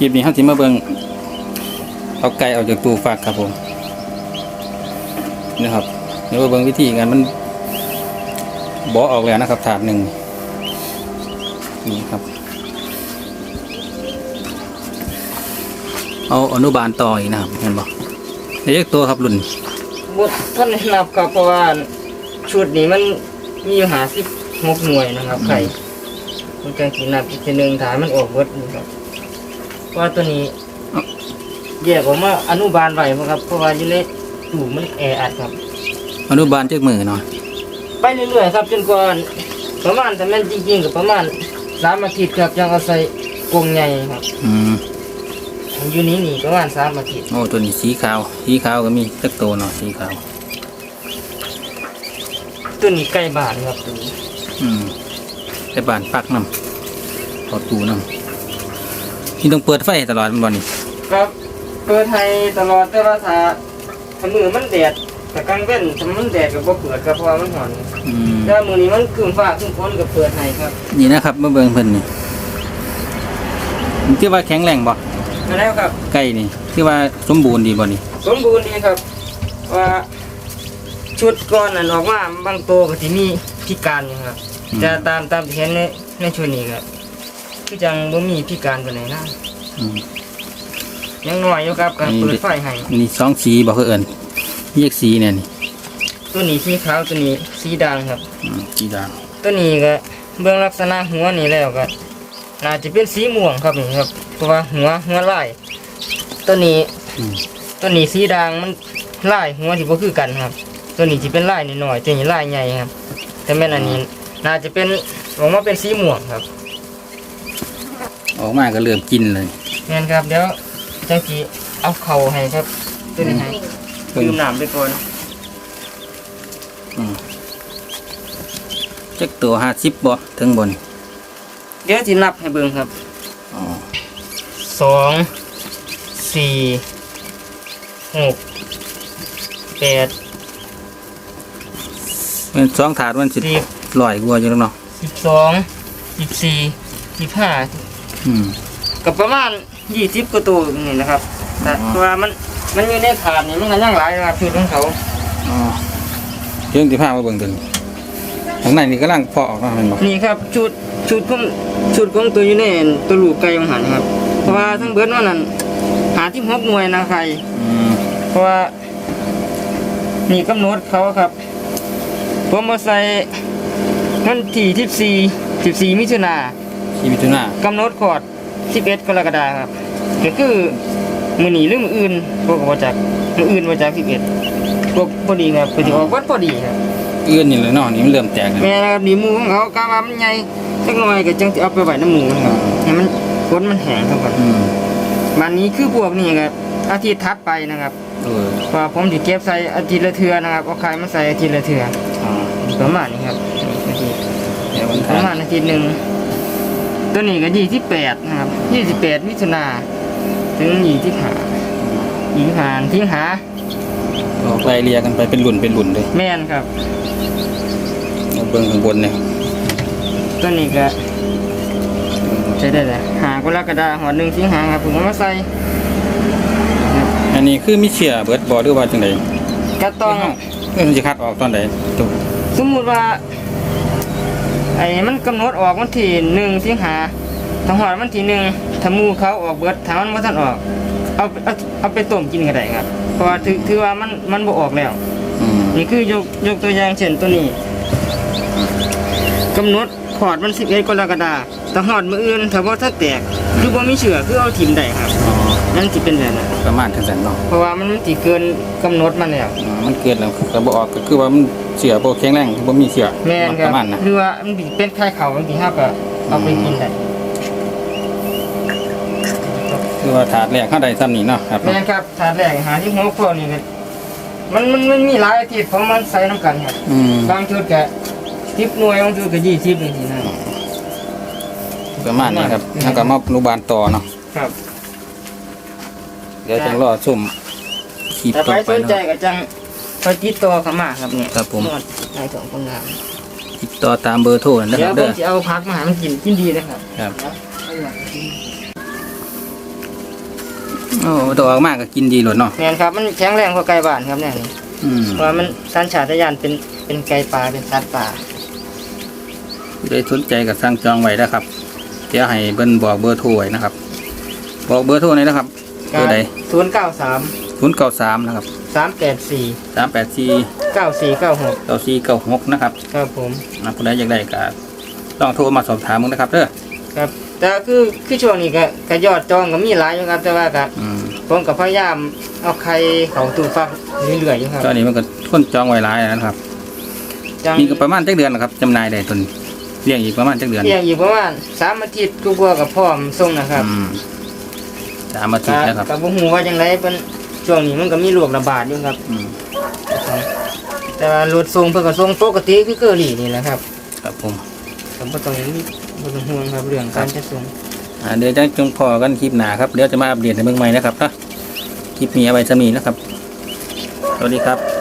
ลิปนี้เฮาสิมาเบิงเอาไก่ออกจากตู้ฟักครับผมนะครับเดี๋ยวเบิงวิธีการมันบ่ออกแล้วนะครับ ถาดหนึ่งนี่ครับ เอาอนุบาลต่ออีกนะครับเห็นบ่เรียกตัวครับรุ่นบทท่านนับครับเพราะว่าชุดนี้มันมีอยู่หาสิบหกหน่วยนะครับไข่มันจังสีนับอีกทีหนึ่งฐานมันออกเบิดนี่ครับ ว่าตัวนี้แยกออกมาอนุบาลไว้เพราะครับเพราะว่าอยู่ในตู้มันแออัดครับ อนุบาลเจ็กมือหน่อยไปเรื่อยๆครับจนกว่าประมาณแต่แม่นจริงๆกับประมาณสามอาทิตย์ครับยังเอาใส่กรงใหญ่ครับอืมอยู่นี้นี่ประมาณสามอาทิตย์โอ้ตัวนี้สีขาวสีขาวก็มีจักตัวเนาะสีขาวตัวนี้ใกล้บ้านครับตัวนี้อืมไปบ้านปักน้ำพอตูน้ำ ที่ต้องเปิดไฟตลอดแมันบ่นี่ครับเปิดให้ตลอดแต่ว่าถ้าถ้ามือมันแดดแต่กลางเว้นถ้ามันแดดก็บ่เปิดครับเพราะว่ามันหอนอืมแต่มือนี้มันคืนฟ้าคืนฝนก็เปิดให้ครับนี่นะครับมาเบิ่งเพิ่นนี่มันคือว่าแข็งแรงบ่นั่นแล้วครับ ไก่นี่คือว่าสมบูรณ์ดีบ่นี่สมบูรณ์ดีครับว่าชุดก้อนนั้นออกมาบางตัวก็ที่มีพิการอยู่ครับจะตามตามที่เห็นในในชุดนี้ครับ คือจังบ่มีพิการปานไหนนะอืม ยังน้อยอยู่ครับการเปิดไฟให้นี่สองสีบ่คือเอิ้นเรียกสีเนี่ยนี่ตัวนี้สีขาวตัวนี้สีด่างครับ อืมสีดางตัวนี้ก็เบื้องลักษณะหัวนี่แล้วก็น่าจะเป็นสีม่วงครับนี่ครับ เพราะว่าหัวหัวลายตัวนี้อืมตัวนี้สีด่างมันลายหัวที่บ่คือกันครับ ตัวนี้ที่เป็นลายนิดหน่อยตัวนี้ลายใหญ่ครับ แต่แม่นอันนี้ น่าจะเป็นออกมาเป็นสีม่วงครับ ออกมาก็เริ่มกินเลยแม่นครับเดี๋ยวจังสีเอาเข่าให้ครับตัวนี้ให้เพิ่นดื่มน้ำไปก่อนอืมจักตัว50บ่ถึงบ่นี่เดี๋ยวสินับให้เบิ่งครับอ๋อสองสี่หกแปดเป็นสองถาดมันสิสิบลอยกว่าอยู่แล้วเนาะสิบสองสิบสี่สิบห้า อืม กับประมาณยี่สิบกว่าตัวนี่นะครับแต่อ๋อเพราะว่ามันมันอยู่ในถาดนี่มันก็ยังหลายนะครับชุดของเขาอ๋อเรื่องที่พามาเบิ่งตัวนี้ข้างในนี่กำลังเพาะออกมาแม่นบ่นี่ครับชุดชุดของชุดของตัวอยู่ในตัวลูกไก่ของหันครับ เพราะว่าทั้งเบิร์ดว่านั้นหาที่หกหน่วยนะไข่อืมเพราะว่านี่กำหนดเขาครับ ผมมาใส่วันที่ที่สี่สิบสี่มิถุนา ชีวิตหน้ากำหนดขอดสิบเอ็ดกรกฎาคมครับก็คือมือหนีหรือมืออื่นพวกมาจากมืออื่นมาจากสิบเอ็ดพวกพอดีครับพอดีออกวัดพอดีครับเอื้อนนี่เลยเนาะนี่มันเริ่มแตกแล้วแม่ครับนี่หมูของเขากามามันใหญ่จักหน่อยก็จังจะเอาไปไว้น้ำหมูมันครับให้มันฝนมันแห้งครับอืมมันนี้คือพวกนี้ครับอาทิตย์ถัดไปนะครับเออเพราะว่าผมจะเก็บใส่อาทิตย์ละเทือนะครับเอาไข่มาใส่อาทิตย์ละเทืออ๋อประมาณนี้ครับอาทิตย์เดี๋ยวมันปทาระนมาณอาทิตย์หนึ่ง ตัวนี้ก็ยี่สิบแปดนะครับยี่สิบแปดมิถุนาถึงยี่สิบห้ายี่สิบห้าทิ้งหาออกไล่เรียกันไปเป็นหลุ่นเป็นหลุ่นเลยแม่นครับเอาเบิ่งข้างบนเนี่ยครับตัวนี้ก็ใช้ได้เลยหากรกฎาหัวหนึ่งทิ้งหาครับผมเอามาใส่อันนี้คือมีเชื้อเบิดบ่หรือว่าจังไดกระต้องเออมันจะคัดออกตอนใดจบสมมุติว่า ไอ้มันกำหนดออกวันที่หนึ่งสิงหาถ้าหอดวันที่หนึ่งถ้าหมูเขาออกเบิดถ้ามันไม่ทันออก เอาเอาเอาไปต้มกินก็ได้ครับ เพราะว่าถือถือว่ามันมันบ่ออกแล้วอืมนี่คือยกยกตัวอย่างเช่นตัวนี้กำหนดขอดมัน11กรกฎาคมแต่หอดมืออื่นถ้าบ่ถ้าแตกคือบ่มีเชื้อคือเอาถิ่มได้ครับอ๋อ นั่นสิเป็นแบบนั้นประมาณจังซั่นเนาะเพราะว่ามันสิเกินกำหนดมันแล้วอ๋อมันเกิดแล้วก็บ่ออกก็คือว่ามันเชื้อบ่แข็งแรงบ่มีเชื้อแม่นคปรับระมาณนะหรือว่ามันสิเป็นไข้เขาบางทีเฮาก็เอาไปกินได้คือว่าถาดแรกเข้าได้ซ้ำนี่เนาะครับแม่นครับถาดแรกหาที่หัวพวกนี่ก็มันมันมันมีหลายอาทิตย์เพราะมันใส่น้ำกันครับ อืมบางชุดก็10หน่วยบางชุดก็20นี่สินะประมาณนี้ครับแล้วก็มาอนุบาลต่อเนาะครับ เดี๋ยวจังรอชมคลิปแต่ต่ไปอสไปนใจเนาะ ก็จังไปติดต่อเข้ามาครับเนี่ยครับผม นวดนายสองคนงามติดต่อตามเบอร์โทรนั่นนะเดี๋คยวรับผเด้มอจะเอาพักมาหามันกินกินดีนะครับครับเอาอยากกินโอ้ตัวออกมากก็กินดีหลดเนาะแม่นครับมันแข็งแรงกว่าไก่บ้านครับเนี่ยนี่อืมเพราะว่ามันสัญชาตญาณเป็นเป็นไก่ป่าเป็นสัตว์ป่าผู้ใดสนใจก็สั่งจองไว้นะครับ เดี๋ยวให้เบิ้นบอกเบอร์โทรไว้นะครับ บอกเบอร์โทรหน่อยนะครับ เบอร์ใดศูนย์เก้าสามศูนย์เก้าสามนะครับสามแปดสี่สามแปดสี่เก้าสี่เก้าหกเก้าสี่เก้าหกนะครับครับผมนะผู้ใดอยากได้ก็ต้องโทรมาสอบถามมึงนะครับเด้อครับ แต่คือคือช่วงนี้ก็ก็ยอดจองก็มีหลายอยู่ครับแต่ว่าก็อืมผมกับพยายามเอาไข่เขาตู้ฟักเรื่อยๆอยู่ครับตอนนี้มันก็คนจองไว้หลายแล้วนะครับ จังนี่ก็ประมาณจักเดือนนะครับจำหนายได้ตนเลี้ยงอีกประมาณจักเดือนเพียงอยู่ประมาณสามอาทิตย์กลัวาๆกับพ่อมส่งนะครับ อืม สามอาทิตย์นะครับกับบุหูว่าจังไรเป็นช่วงนี้มันก็มีโรคระบาดอยู่ครับ อืมแต่ว่ารถส่งเพื่อก็ส่งปกติคือเกอรี่นี่แหละครับครับผมผมก็ต้องมีบ่ต้องห่วงครับเรื่องการจะส่งอ่าเดี๋ยวจะจงพอกันคลิปหนาครับเดี๋ยวจะมาอัปเดตในเมืองใหม่นะครับนะคลิปนี้เอาไว้จะมีนะครับ สวัสดีครับ